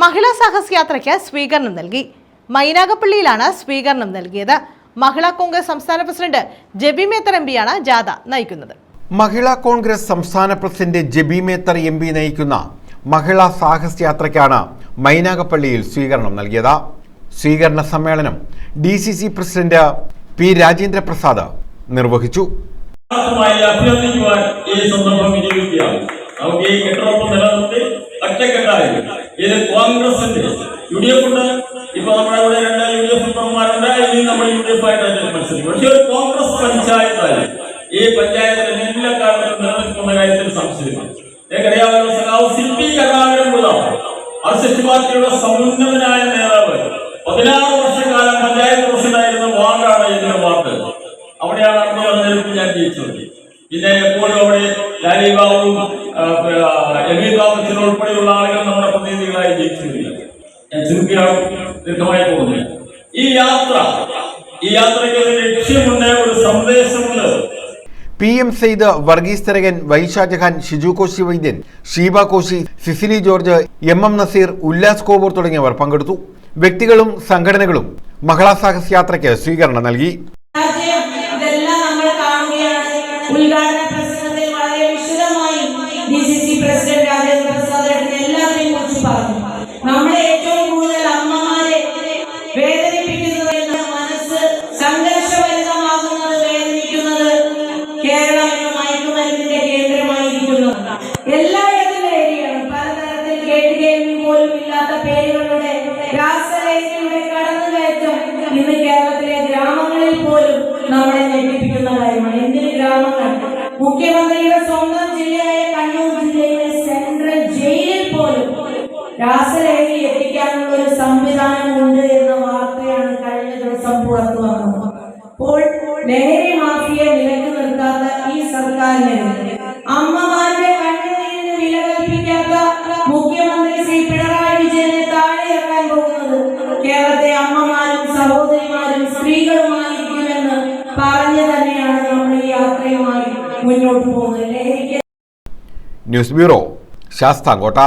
മഹിളാ സാഹസ് യാത്രയ്ക്ക് സ്വീകരണം നൽകി. മൈനാഗപ്പള്ളിയിലാണ് സ്വീകരണം നൽകിയത്. മഹിളാ കോൺഗ്രസ് സംസ്ഥാന പ്രസിഡന്റ് ജെബി മേത്തർ എം പിയാണ് ജാഥ നയിക്കുന്നത്. മഹിളാ കോൺഗ്രസ് സംസ്ഥാന president Jebi Mather M P നയിക്കുന്ന മഹിളാ സാഹസ് യാത്രയ്ക്കാണ് മൈനാഗപ്പള്ളിയിൽ സ്വീകരണം നൽകിയത്. സ്വീകരണ സമ്മേളനം D C C president P Rajendra Prasad നിർവഹിച്ചു ഈ സന്ദർഭം വിനിയോഗിക്കുകയാണ്. നമുക്ക് ഈ കെട്ടിടൊപ്പം നിലനിർത്തി കോൺഗ്രസിന്റെ യു ഡി എഫ് ഉണ്ട്. ഇപ്പൊ നമ്മുടെ ഇവിടെ രണ്ട് യു ഡി എഫ് മെമ്പർമാരുണ്ട് ഇനി നമ്മൾ യു ഡി എഫ് ആയിട്ട് മത്സരിക്കും. പക്ഷെ ഒരു കോൺഗ്രസ് പഞ്ചായത്തായി ഈ പഞ്ചായത്തിന്റെ എല്ലാ കാലത്തും നിലനിൽക്കുന്ന കാര്യത്തിൽ സംശയമാണ് എനിക്കറിയാവുന്ന പാർട്ടിയുടെ സമുന്നതനായ നേതാവ് പതിനാറ് വർഷക്കാലം പഞ്ചായത്ത് പ്രസിഡന്റായിരുന്ന വാർഡാണ് ഇതിന്റെ വാർഡ് അവിടെയാണ് അടുത്ത തെരഞ്ഞെടുപ്പ് ഞാൻ ജയിച്ചത്. പിന്നെ എപ്പോഴും അവിടെ ലാലി ബാബച്ചനും ഉൾപ്പെടെയുള്ള ആളുകൾ നമ്മുടെ പ്രതിനിധികളായി ജയിച്ചിട്ടില്ല ഞാൻ ചുരുക്കിയാണ് ദീർഘമായി പോകുന്നത്. ഈ യാത്ര ഈ യാത്രയ്ക്ക് ഒരു ലക്ഷ്യമുണ്ട് ഒരു സന്ദേശമുണ്ട്. പി എം സെയ്ദ് വർഗീസ് തരകൻ വൈഷാജഹാൻ ഷിജു കോശി വൈദ്യൻ ഷീബ കോശി സിസിലി ജോർജ് എം എം നസീർ ഉല്ലാസ് കോവൂർ തുടങ്ങിയവർ പങ്കെടുത്തു. വ്യക്തികളും സംഘടനകളും മഹിളാ സാഹസ് യാത്രയ്ക്ക് സ്വീകരണം നൽകി. രാജ്യം ഇതെല്ലാം നമ്മൾ കാണുകയാണ്. ഉദ്ഘാടന കുറിച്ച് പറഞ്ഞു. നമ്മളെ ഏറ്റവും കൂടുതൽ അമ്മമാരെ വേദനിപ്പിക്കുന്നത് മനസ്സ് സംഘർഷഭരിതമാകുന്നത് വേദനിക്കുന്നത് കേരളം എന്ന മയക്കുമരുന്നിന്റെ കേന്ദ്രമായിരിക്കുന്നു എല്ലായിടത്തും ഏരിയയാണ് പലതരത്തിൽ കേട്ടുകേൾവി പോലും ഇല്ലാത്ത പേരുകളുടെ രാസലഹരിയുടെ കടന്നുകയറ്റം ഇന്ന് കേരളത്തിലെ ഗ്രാമങ്ങളിൽ പോലും നമ്മളെ ഞെട്ടിപ്പിക്കുന്ന കാര്യമാണ്. എന്തിന് ഗ്രാമങ്ങൾ? മുഖ്യമന്ത്രിയുടെ സ്വന്തം ജില്ലയായ രാസലഹരി എത്തിക്കാനുള്ള ഒരു സംവിധാനം ഉണ്ട് എന്ന വാർത്തയാണ് കഴിഞ്ഞ ദിവസം പുറത്തു വന്നത്. അപ്പോൾ ലഹരി മാഫിയെ നിലയ്ക്ക് നിർത്താത്ത ഈ സർക്കാരിന് അമ്മമാരുടെ കണ്ണുനീരിന് വില കൽപ്പിക്കാത്ത മുഖ്യമന്ത്രി ശ്രീ പിണറായി വിജയനെ താഴെ ഇറക്കാൻ പോകുന്നത് കേരളത്തെ അമ്മമാരും സഹോദരിമാരും സ്ത്രീകളുമായിരിക്കുമെന്ന് പറഞ്ഞു തന്നെയാണ് നമ്മൾ ഈ യാത്രയുമായി മുന്നോട്ട് പോകുന്നത്. ലഹരിക്ക് ന്യൂസ് ബ്യൂറോ ശാസ്താംകോട്ട.